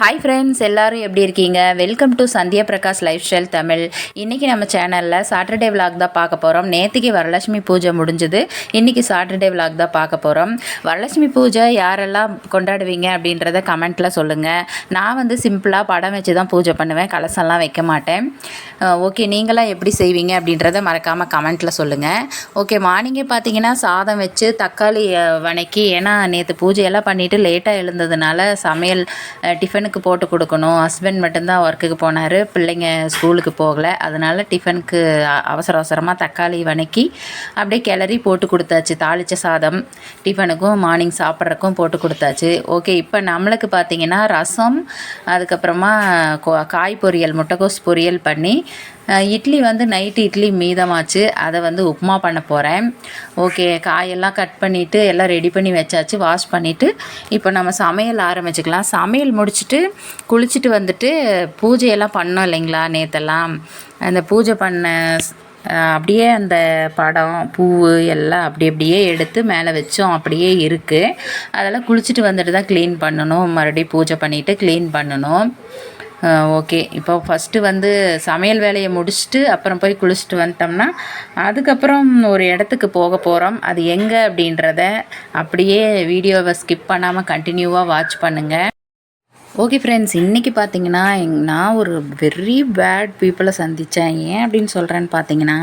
Hi friends எல்லாரும் எப்படி இருக்கீங்க? Welcome to Sandhya Prakash lifestyle Tamil. இன்றைக்கி நம்ம சேனலில் சாட்டர்டே விலாக் தான் பார்க்க போகிறோம் நேற்றுக்கு வரலட்சுமி பூஜை முடிஞ்சுது. இன்றைக்கி சாட்டர்டே விலாக் தான் பார்க்க போகிறோம் வரலட்சுமி பூஜை யாரெல்லாம் கொண்டாடுவீங்க அப்படின்றத கமெண்ட்டில் சொல்லுங்கள் நான் வந்து சிம்பிளாக படம் வச்சு தான் பூஜை பண்ணுவேன். கலசம்லாம் வைக்க மாட்டேன். ஓகே நீங்களாம் எப்படி செய்வீங்க அப்படின்றத மறக்காமல் கமெண்ட்டில் சொல்லுங்கள் ஓகே மார்னிங்கே பார்த்தீங்கன்னா சாதம் வச்சு தக்காளி வணக்கி. ஏன்னா நேற்று பூஜையெல்லாம் பண்ணிவிட்டு லேட்டாக எழுந்ததுனால சமையல் டிஃபன் டிஃபனுக்கு போட்டு கொடுக்கணும். ஹஸ்பண்ட் மட்டும்தான் ஒர்க்குக்கு போனார். பிள்ளைங்க ஸ்கூலுக்கு போகலை. அதனால் டிஃபனுக்கு அவசர அவசரமாக தக்காளி வணக்கி அப்படியே கிளறி போட்டு கொடுத்தாச்சு. தாளித்த சாதம் டிஃபனுக்கும் மார்னிங் சாப்பிட்றதுக்கும் போட்டு கொடுத்தாச்சு. ஓகே இப்போ நம்மளுக்கு பார்த்தீங்கன்னா ரசம் அதுக்கப்புறமா காய் பொரியல் முட்டைக்கோஸ் பொரியல் பண்ணி இட்லி வந்து நைட்டு இட்லி மீதமாச்சு. அதை வந்து உப்புமா பண்ண போகிறேன் ஓகே காயெல்லாம் கட் பண்ணிவிட்டு எல்லாம் ரெடி பண்ணி வச்சாச்சு. வாஷ் பண்ணிவிட்டு இப்போ நம்ம சமையல் ஆரம்பிச்சுக்கலாம். சமையல் முடிச்சுட்டு குளிச்சுட்டு வந்துட்டு பூஜையெல்லாம் பண்ணோம் இல்லைங்களா நேற்றெல்லாம் அந்த பூஜை பண்ண அப்படியே அந்த படம் பூ எல்லாம் அப்படி அப்படியே எடுத்து மேலே வச்சோம். அப்படியே இருக்குது அதெல்லாம் குளிச்சுட்டு வந்துட்டு தான் க்ளீன் பண்ணணும். மறுபடியும் பூஜை பண்ணிவிட்டு க்ளீன் பண்ணணும். ஓகே. இப்போ ஃபஸ்ட்டு வந்து சமையல் வேலையை முடிச்சுட்டு அப்புறம் போய் குளிச்சுட்டு வந்துட்டோம்னா அதுக்கப்புறம் ஒரு இடத்துக்கு போக போகிறோம் அது எங்கே அப்படின்றத அப்படியே வீடியோவை ஸ்கிப் பண்ணாமல் கண்டினியூவாக வாட்ச் பண்ணுங்கள் ஓகே ஃப்ரெண்ட்ஸ் இன்றைக்கி பார்த்தீங்கன்னா எங்- நான் ஒரு வெரி பேட் பீப்புளை சந்தித்தேன் ஏன் அப்படின்னு சொல்கிறேன்னு பார்த்தீங்கன்னா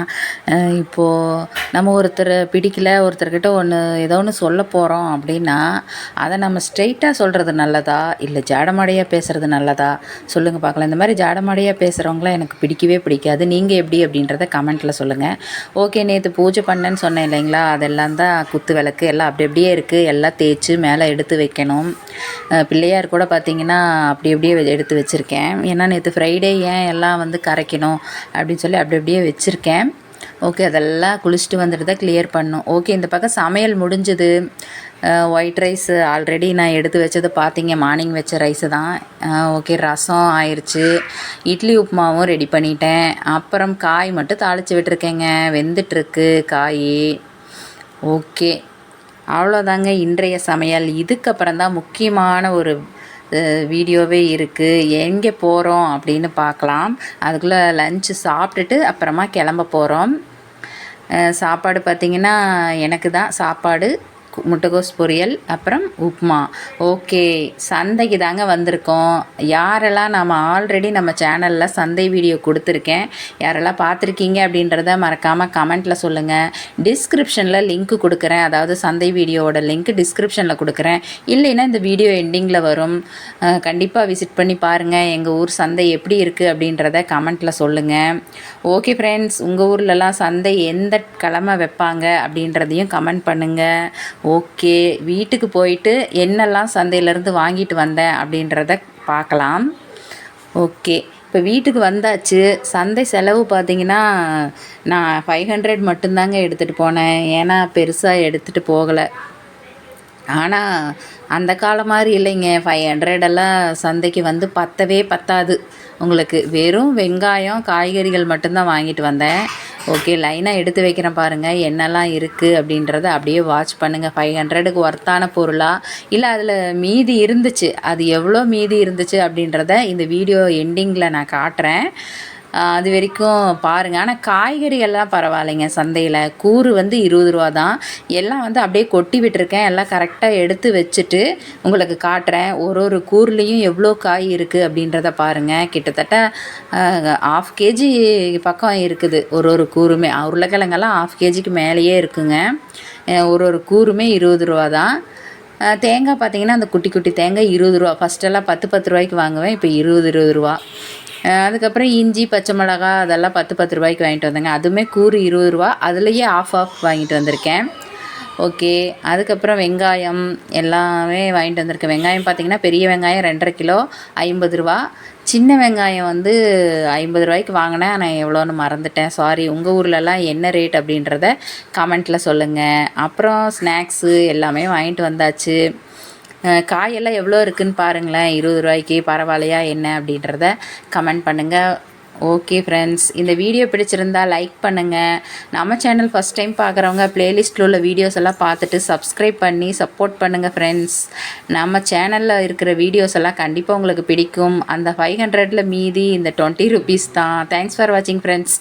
இப்போது நம்ம ஒருத்தர் பிடிக்கல ஒருத்தர்கிட்ட ஒன்று ஏதோ ஒன்று சொல்ல போகிறோம் அப்படின்னா அதை நம்ம ஸ்ட்ரெயிட்டாக சொல்கிறது நல்லதா? இல்லை ஜாடமாடையாக பேசுகிறது நல்லதா? சொல்லுங்கள் பார்க்கலாம். இந்த மாதிரி ஜாடமாடையாக பேசுகிறவங்களாம் எனக்கு பிடிக்கவே பிடிக்காது. நீங்கள் எப்படி அப்படின்றத கமெண்ட்டில் சொல்லுங்கள் ஓகே நேற்று பூஜை பண்ணேன்னு சொன்னேன் இல்லைங்களா? அதெல்லாம் தான் குத்து விளக்கு எல்லாம் அப்படி அப்படியே இருக்குது எல்லாம் தேய்ச்சி மேலே எடுத்து வைக்கணும். பிள்ளையார் கூட பார்த்தீங்கன்னா அப்படி அப்படியே எடுத்து வச்சுருக்கேன். ஏன்னா நேற்று ஃப்ரைடே ஏன் எல்லாம் வந்து கரைக்கணும் அப்படின்னு சொல்லி அப்படி அப்படியே வச்சுருக்கேன். ஓகே அதெல்லாம் குளிச்சுட்டு வந்துட்டு தான் கிளியர் பண்ணும். ஓகே இந்த பக்கம் சமையல் முடிஞ்சது. ஒயிட் ரைஸ் ஆல்ரெடி நான் எடுத்து வச்சது பார்த்தீங்க மார்னிங் வச்ச ரைஸு தான். ஓகே ரசம் ஆயிடுச்சு இட்லி உப்புமாவும் ரெடி பண்ணிட்டேன். அப்புறம் காய் மட்டும் தாளித்து விட்டுருக்கேங்க. வெந்துட்டுருக்கு காய். ஓகே அவ்வளோதாங்க இன்றைய சமையல். இதுக்கப்புறம் தான் முக்கியமான ஒரு வீடியோவே இருக்குது எங்கே போகிறோம் அப்படின்னு பார்க்கலாம். அதுக்குள்ளே லஞ்சு சாப்பிட்டுட்டு அப்புறமா கிளம்ப போகிறோம் சாப்பாடு பார்த்திங்கன்னா எனக்கு தான் சாப்பாடு. முட்டைகோஸ் பொரியல் அப்புறம் உப்புமா ஓகே சந்தைக்கு தாங்க வந்திருக்கோம். யாரெல்லாம் நம்ம ஆல்ரெடி நம்ம சேனலில் சந்தை வீடியோ கொடுத்துருக்கேன் யாரெல்லாம் பார்த்துருக்கீங்க அப்படின்றத மறக்காமல் கமெண்ட்டில் சொல்லுங்கள் டிஸ்கிரிப்ஷனில் லிங்க் கொடுக்குறேன். அதாவது சந்தை வீடியோவோட லிங்க் டிஸ்கிரிப்ஷனில் கொடுக்குறேன். இல்லைன்னா இந்த வீடியோ எண்டிங்கில் வரும். கண்டிப்பாக விசிட் பண்ணி பாருங்கள் எங்கள் ஊர் சந்தை எப்படி இருக்குது அப்படின்றத கமெண்ட்டில் சொல்லுங்கள் ஓகே ஃப்ரெண்ட்ஸ் உங்கள் ஊர்லலாம் சந்தை எந்த கிழமை வைப்பாங்க அப்படின்றதையும் கமெண்ட் பண்ணுங்கள் ஓகே வீட்டுக்கு போயிட்டு என்னெல்லாம் சந்தையிலேருந்து வாங்கிட்டு வந்தேன் அப்படின்றத பார்க்கலாம். ஓகே இப்போ வீட்டுக்கு வந்தாச்சு. சந்தை செலவு பார்த்தீங்கன்னா நான் ஃபைவ் ஹண்ட்ரட் மட்டும்தாங்க எடுத்துகிட்டு போனேன். ஏன்னா பெருசாக எடுத்துகிட்டு போகலை. ஆனால் அந்த காலம் மாதிரி இல்லைங்க. ஃபைவ் ஹண்ட்ரடெல்லாம் சந்தைக்கு வந்து பத்தவே பத்தாது. உங்களுக்கு வெறும் வெங்காயம் காய்கறிகள் மட்டும்தான் வாங்கிட்டு வந்தேன். ஓகே லைனாக எடுத்து வைக்கிறேன் பாருங்கள் என்னெல்லாம் இருக்குது அப்படின்றத அப்படியே வாட்ச் பண்ணுங்கள் ஃபைவ் ஹண்ட்ரடுக்கு ஒர்த்தான பொருளாக இல்லை அதில் மீதி இருந்துச்சு. அது எவ்வளோ மீதி இருந்துச்சு அப்படின்றத இந்த வீடியோ எண்டிங்கில் நான் காட்டுறேன். அது வரைக்கும் பாருங்கள் ஆனால் காய்கறிகள்லாம் பரவாயில்லைங்க. சந்தையில் கூறு வந்து இருபது ரூபா தான். எல்லாம் வந்து அப்படியே கொட்டி விட்டுருக்கேன். எல்லாம் கரெக்டாக எடுத்து வச்சுட்டு உங்களுக்கு காட்டுறேன். ஒரு ஒரு கூறுலேயும் எவ்வளோ காய் இருக்குது அப்படின்றத பாருங்கள் கிட்டத்தட்ட ஆஃப் கேஜி பக்கம் இருக்குது. ஒரு ஒரு கூறுமே. உருளைக்கிழங்கெல்லாம் ஆஃப் கேஜிக்கு மேலேயே இருக்குங்க. ஒரு ஒரு கூறுமே இருபது ரூபா தான். தேங்காய் பார்த்தீங்கன்னா அந்த குட்டி குட்டி தேங்காய் இருபது ரூபா. ஃபஸ்ட்டெல்லாம் பத்து பத்து ரூபாய்க்கு வாங்குவேன். இப்போ இருபது இருபது ரூபா. அதுக்கப்புறம் இஞ்சி பச்சை மிளகா அதெல்லாம் பத்து பத்து ரூபாய்க்கு வாங்கிட்டு வந்தேங்க. அதுவுமே கூறு இருபது ரூபா. அதுலேயே ஆஃப் ஆஃப் வாங்கிட்டு வந்திருக்கேன். ஓகே. அதுக்கப்புறம் வெங்காயம் எல்லாமே வாங்கிட்டு வந்திருக்கேன். வெங்காயம் பார்த்தீங்கன்னா பெரிய வெங்காயம் ரெண்டரை கிலோ ஐம்பது ரூபா. சின்ன வெங்காயம் வந்து ஐம்பது ரூபாய்க்கு வாங்கினேன். நான் எவ்வளோன்னு மறந்துட்டேன். சாரி உங்கள் ஊர்லலாம் என்ன ரேட் அப்படின்றத கமெண்ட்டில் சொல்லுங்கள் அப்புறம் ஸ்நாக்ஸு எல்லாமே வாங்கிட்டு வந்தாச்சு. காயெல்லாம் எவ்வளோ இருக்குதுன்னு பாருங்களேன். இருபது ரூபாய்க்கு பரவாயில்லையா என்ன அப்படின்றத கமெண்ட் பண்ணுங்கள் ஓகே ஃப்ரெண்ட்ஸ் இந்த வீடியோ பிடிச்சிருந்தா லைக் பண்ணுங்கள் நம்ம சேனல் ஃபஸ்ட் டைம் பார்க்குறவங்க பிளேலிஸ்ட்டில் உள்ள வீடியோஸ் எல்லாம் பார்த்துட்டு சப்ஸ்கிரைப் பண்ணி சப்போர்ட் பண்ணுங்கள் ஃப்ரெண்ட்ஸ் நம்ம சேனலில் இருக்கிற வீடியோஸ் எல்லாம் கண்டிப்பாக உங்களுக்கு பிடிக்கும். அந்த ஃபைவ் ஹண்ட்ரடில் மீதி இந்த டுவெண்ட்டி ருபீஸ் தான். தேங்க்ஸ் ஃபார் வாட்சிங் ஃப்ரெண்ட்ஸ்